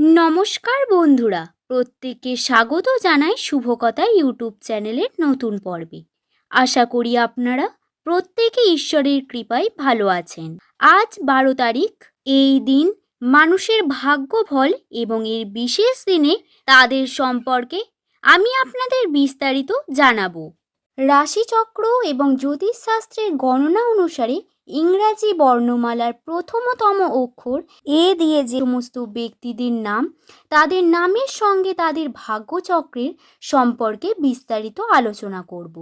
নমস্কার বন্ধুরা, প্রত্যেককে স্বাগত জানাই শুভকথা ইউটিউব চ্যানেলের নতুন পর্বে। আশা করি আপনারা প্রত্যেকে ঈশ্বরের কৃপায় ভালো আছেন। আজ বারো তারিখ, এই দিন মানুষের ভাগ্য ফল এবং এর বিশেষ দিনে তাদের সম্পর্কে আমি আপনাদের বিস্তারিত জানাব। রাশিচক্র এবং জ্যোতিষশাস্ত্রের গণনা অনুসারে ইংরাজি বর্ণমালার প্রথমতম অক্ষর এ দিয়ে যে সমস্ত ব্যক্তিদের নাম, তাদের নামের সঙ্গে তাদের ভাগ্যচক্রের সম্পর্কে বিস্তারিত আলোচনা করব।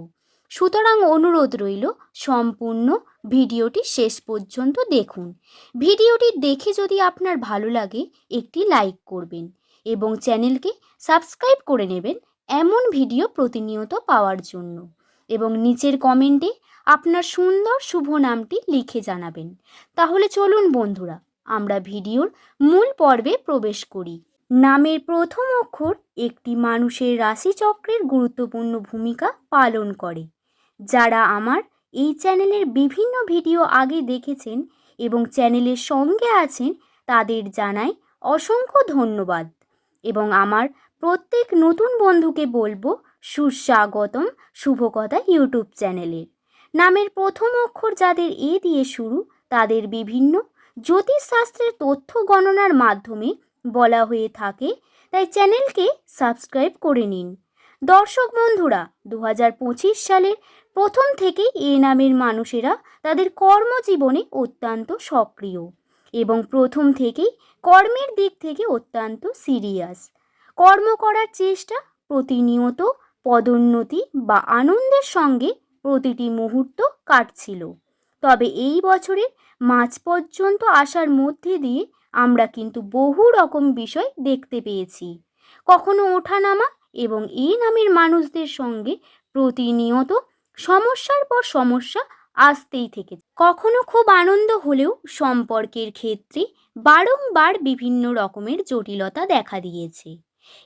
সুতরাং অনুরোধ রইল, সম্পূর্ণ ভিডিওটি শেষ পর্যন্ত দেখুন। ভিডিওটি দেখে যদি আপনার ভালো লাগে, একটি লাইক করবেন এবং চ্যানেলকে সাবস্ক্রাইব করে নেবেন এমন ভিডিও প্রতিনিয়ত পাওয়ার জন্য। এবং নিচের কমেন্টে আপনার সুন্দর শুভ নামটি লিখে জানাবেন। তাহলে চলুন বন্ধুরা, আমরা ভিডিওর মূল পর্বে প্রবেশ করি। নামের প্রথম অক্ষর একটি মানুষের রাশিচক্রের গুরুত্বপূর্ণ ভূমিকা পালন করে। যারা আমার এই চ্যানেলের বিভিন্ন ভিডিও আগে দেখেছেন এবং চ্যানেলের সঙ্গে আছেন, তাদের জানাই অসংখ্য ধন্যবাদ। এবং আমার প্রত্যেক নতুন বন্ধুকে বলব সুস্বাগতম শুভকথা ইউটিউব চ্যানেলের নামের প্রথম অক্ষর যাদের এ দিয়ে শুরু, তাদের বিভিন্ন জ্যোতিষশাস্ত্রের তথ্য গণনার মাধ্যমে বলা হয়ে থাকে, তাই চ্যানেলকে সাবস্ক্রাইব করে নিন। দর্শক বন্ধুরা দু হাজার পঁচিশ সালের প্রথম থেকে এ নামের মানুষেরা তাদের কর্মজীবনে অত্যন্ত সক্রিয় এবং প্রথম থেকেই কর্মের দিক থেকে অত্যন্ত সিরিয়াস। কর্ম করার চেষ্টা প্রতিনিয়ত পদোন্নতি বা আনন্দের সঙ্গে প্রতিটি মুহূর্ত কাটছিল। তবে এই বছরের মাঝ পর্যন্ত আসার মধ্যে দিয়ে আমরা কিন্তু বহু রকম বিষয় দেখতে পেয়েছি। কখনো ওঠানামা এবং এই নামের মানুষদের সঙ্গে প্রতিনিয়ত সমস্যার পর সমস্যা আসতেই থেকে কখনো খুব আনন্দ হলেও সম্পর্কের ক্ষেত্রে বারংবার বিভিন্ন রকমের জটিলতা দেখা দিয়েছে।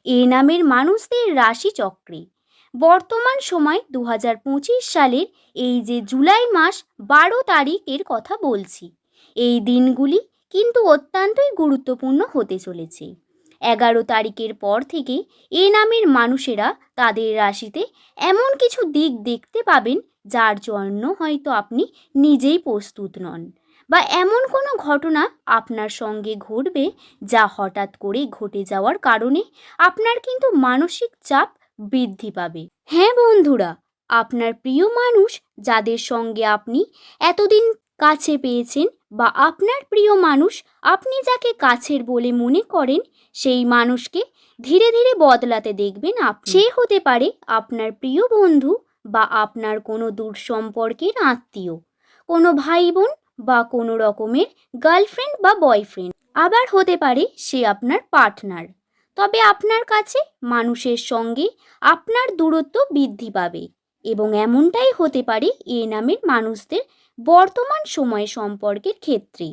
এ নামের মানুষদের রাশিচক্রে বর্তমান সময় দু হাজার পঁচিশ সালের এই যে জুলাই মাস বারো তারিখের কথা বলছি। এই দিনগুলি কিন্তু অত্যন্তই গুরুত্বপূর্ণ হতে চলেছে। এগারো তারিখের পর থেকে এ নামের মানুষেরা তাদের রাশিতে এমন কিছু দিক দেখতে পাবেন, যার জন্য হয়তো আপনি নিজেই প্রস্তুত নন বা এমন কোনো ঘটনা আপনার সঙ্গে ঘটবে, যা হঠাৎ করে ঘটে যাওয়ার কারণে আপনার কিন্তু মানসিক চাপ বৃদ্ধি পাবে। হ্যাঁ বন্ধুরা, আপনার প্রিয় মানুষ যাদের সঙ্গে আপনি এতদিন কাছে পেয়েছেন বা আপনার প্রিয় মানুষ আপনি যাকে কাছের বলে মনে করেন, সেই মানুষকে ধীরে ধীরে বদলাতে দেখবেন আপনি। সে হতে পারে আপনার প্রিয় বন্ধু বা আপনার কোনো দূর সম্পর্কের আত্মীয়, কোনো ভাই বোন বা কোনো রকমের গার্লফ্রেন্ড বা বয়ফ্রেন্ড। আবার হতে পারে সে আপনার পার্টনার। তবে আপনার কাছে, মানুষের সঙ্গে, আপনার দূরত্ব বৃদ্ধি পাবে এবং এমনটাই হতে পারে এ নামের মানুষদের বর্তমান সময় সম্পর্কের ক্ষেত্রে।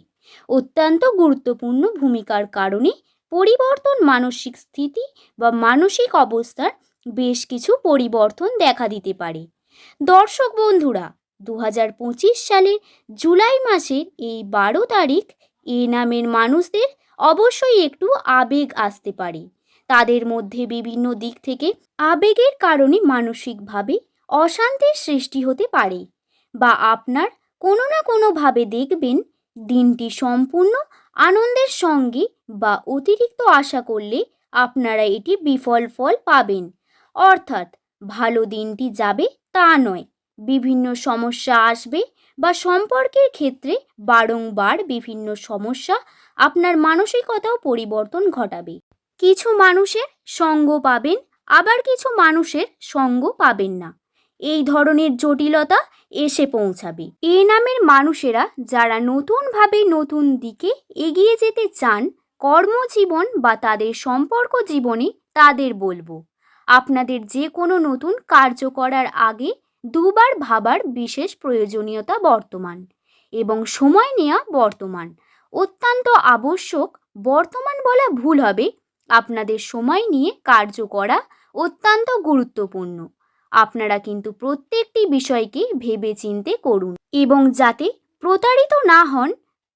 অত্যন্ত গুরুত্বপূর্ণ ভূমিকার কারণে পরিবর্তন মানসিক স্থিতি বা মানসিক অবস্থার বেশ কিছু পরিবর্তন দেখা দিতে পারে। দর্শক বন্ধুরা দু হাজার পঁচিশ সালের জুলাই মাসের এই বারো তারিখ এ নামের মানুষদের অবশ্যই একটু আবেগ আসতে পারে। তাদের মধ্যে বিভিন্ন দিক থেকে আবেগের কারণে মানসিকভাবে অশান্তির সৃষ্টি হতে পারে বা আপনার কোনো না কোনোভাবে দেখবেন দিনটি সম্পূর্ণ আনন্দের সঙ্গে বা অতিরিক্ত আশা করলে আপনারা এটি বিফল ফল পাবেন। অর্থাৎ ভালো দিনটি যাবে তা নয়। বিভিন্ন সমস্যা আসবে বা সম্পর্কের ক্ষেত্রে বারংবার বিভিন্ন সমস্যা আপনার মানসিকতাও পরিবর্তন ঘটাবে। কিছু মানুষের সঙ্গ পাবেন, আবার কিছু মানুষের সঙ্গ পাবেন না। এই ধরনের জটিলতা এসে পৌঁছাবে। এ নামের মানুষেরা যারা নতুনভাবে নতুন দিকে এগিয়ে যেতে চান, কর্মজীবন বা তাদের সম্পর্ক জীবনে তাদের বলব, আপনাদের যে কোনো নতুন কার্য করার আগে দুবার ভাবার বিশেষ প্রয়োজনীয়তা বর্তমান এবং সময় নেওয়া বর্তমান। অত্যন্ত আবশ্যক, বর্তমান বলা ভুল হবে। আপনাদের সময় নিয়ে কার্য করা অত্যন্ত গুরুত্বপূর্ণ। আপনারা কিন্তু প্রত্যেকটি বিষয়কে ভেবে চিনতে করুন এবং যাতে প্রতারিত না হন,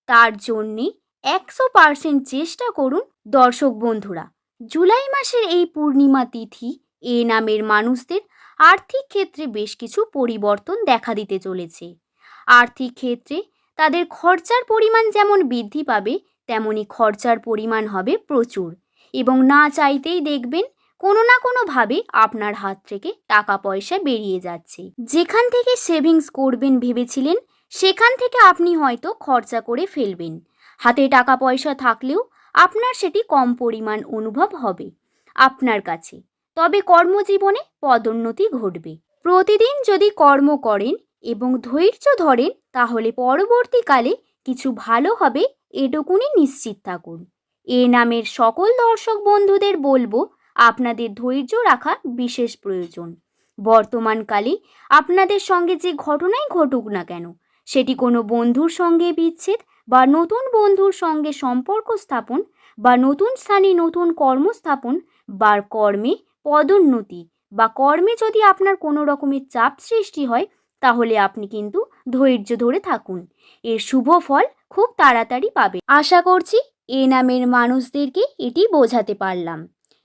তার জন্যে একশো পার্সেন্ট চেষ্টা করুন দর্শক বন্ধুরা। জুলাই মাসের এই পূর্ণিমা তিথি এ নামের মানুষদের আর্থিক ক্ষেত্রে বেশ কিছু পরিবর্তন দেখা দিতে চলেছে। আর্থিক ক্ষেত্রে তাদের খরচার পরিমাণ যেমন বৃদ্ধি পাবে তেমনই খরচার পরিমাণ হবে প্রচুর। এবং না চাইতেই দেখবেন, কোনো না কোনোভাবে আপনার হাত থেকে টাকা পয়সা বেরিয়ে যাচ্ছে। যেখান থেকে সেভিংস করবেন ভেবেছিলেন, সেখান থেকে আপনি হয়তো খরচা করে ফেলবেন। হাতে টাকা পয়সা থাকলেও আপনার সেটি কম পরিমাণ অনুভব হবে আপনার কাছে। তবে কর্মজীবনে পদোন্নতি ঘটবে। প্রতিদিন যদি কর্ম করেন এবং ধৈর্য ধরেন, তাহলে পরবর্তীকালে কিছু ভালো হবে এটুকুনি নিশ্চিত থাকুন। এ নামের সকল দর্শক বন্ধুদের বলব, আপনাদের ধৈর্য রাখা বিশেষ প্রয়োজন। বর্তমানকালে আপনাদের সঙ্গে যে ঘটনাই ঘটুক না কেন, সেটি কোনো বন্ধুর সঙ্গে বিচ্ছেদ বা নতুন বন্ধুর সঙ্গে সম্পর্ক স্থাপন বা নতুন স্থানে নতুন কর্মস্থাপন বা কর্মে পদোন্নতি বা কর্মে যদি আপনার কোনো রকমের চাপ সৃষ্টি হয়, তাহলে আপনি কিন্তু ধৈর্য ধরে থাকুন। এর শুভ ফল খুব তাড়াতাড়ি পাবে আশা করছি এ নামের মানুষদেরকে এটি বোঝাতে পারলাম।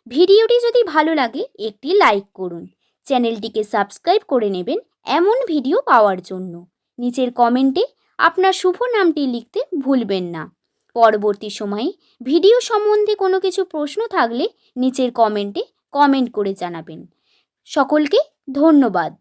ভিডিওটি যদি ভালো লাগে, একটি লাইক করুন। চ্যানেলটিকে সাবস্ক্রাইব করে নেবেন এমন ভিডিও পাওয়ার জন্য। নিচের কমেন্টে আপনার শুভ নামটি লিখতে ভুলবেন না। পরবর্তী সময়ে ভিডিও সম্বন্ধে কোনো কিছু প্রশ্ন থাকলে নিচের কমেন্টে কমেন্ট করে জানাবেন। সকলকে ধন্যবাদ।